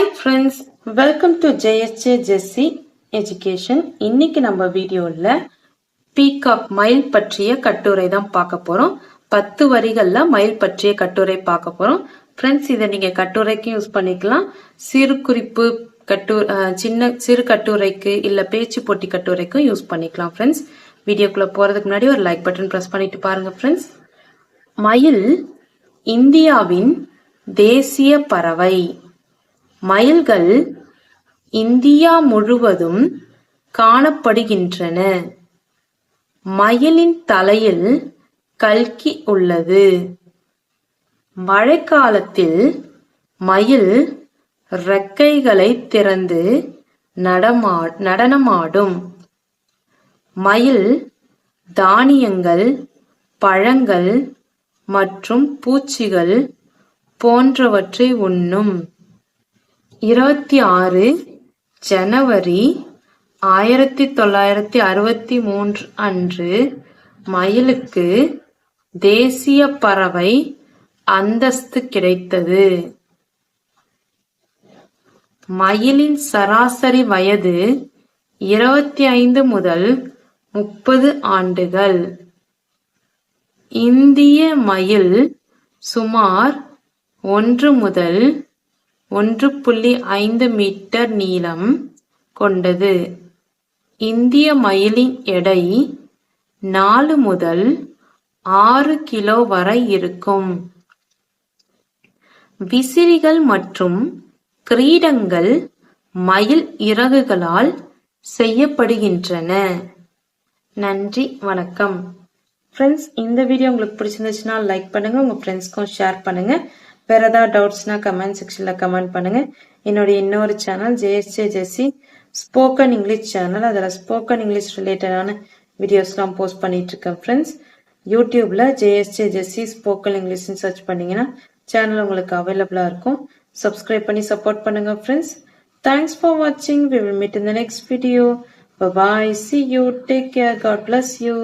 Hi friends welcome to JSJ Jessy education இன்னைக்கு நம்ம வீடியோவில் பீகாக் மயில் பற்றிய கட்டுரை தான் பார்க்க போகிறோம் பத்து வரிகளில் மயில் பற்றிய கட்டுரை பார்க்க போகிறோம் ஃப்ரெண்ட்ஸ் இதை நீங்கள் கட்டுரைக்கும் யூஸ் பண்ணிக்கலாம். சிறு குறிப்பு கட்டு சின்ன சிறு கட்டுரைக்கு இல்லை பேச்சு போட்டி கட்டுரைக்கும் யூஸ் பண்ணிக்கலாம் ஃப்ரெண்ட்ஸ் வீடியோக்குள்ளே போகிறதுக்கு முன்னாடி ஒரு லைக் பட்டன் ப்ரெஸ் பண்ணிட்டு பாருங்கள் ஃப்ரெண்ட்ஸ் மயில் இந்தியாவின் தேசிய பறவை. மயில்கள் இந்தியா முழுவதும் காணப்படுகின்றன. மயிலின் தலையில் கல்கி உள்ளது. மழைக்காலத்தில் மயில் ரெக்கைகளை திறந்து நடமா நடனமாடும். மயில் தானியங்கள் பழங்கள் மற்றும் பூச்சிகள் போன்றவற்றை உண்ணும். இருபத்தி ஆறு ஜனவரி ஆயிரத்தி தொள்ளாயிரத்தி அறுபத்தி மூன்று அன்று மயிலுக்கு தேசிய பறவை அந்தஸ்து கிடைத்தது. மயிலின் சராசரி வயது இருபத்தி ஐந்து முதல் முப்பது ஆண்டுகள். இந்திய மயில் சுமார் ஒன்று முதல் ஒன்று புள்ளி ஐந்து மீட்டர் நீளம் கொண்டது. இந்திய மயிலின் எடை நாலு முதல் ஆறு கிலோ வரை இருக்கும். விசிறிகள் மற்றும் கிரீடங்கள் மயில் இறகுகளால் செய்யப்படுகின்றன. நன்றி வணக்கம். ஃப்ரெண்ட்ஸ் இந்த வீடியோ உங்களுக்கு பிடிச்சிருந்துச்சுன்னா லைக் பண்ணுங்க உங்க ஃப்ரெண்ட்ஸ்க்கும் ஷேர் பண்ணுங்க. வேறு ஏதாவது டவுட்ஸ்னால் கமெண்ட் செக்ஷனில் கமெண்ட் பண்ணுங்கள் என்னுடைய இன்னொரு channel JSJ Jessy spoken English channel அதில் ஸ்போக்கன் இங்கிலீஷ் ரிலேட்டடான வீடியோஸ்லாம் போஸ்ட் பண்ணிகிட்ருக்கேன் இருக்கேன் ஃப்ரெண்ட்ஸ் யூடியூப்பில் ஜேஎஸ்ஜே ஜெஸ்ஸி ஸ்போக்கன் இங்கிலீஷ்னு சர்ச் பண்ணிங்கன்னா சேனல் உங்களுக்கு அவைலபிளாக இருக்கும். சப்ஸ்கிரைப் பண்ணி சப்போர்ட் பண்ணுங்கள் ஃப்ரெண்ட்ஸ் தேங்க்ஸ் ஃபார் வாட்சிங் we will meet in the next video bye see you take care God bless you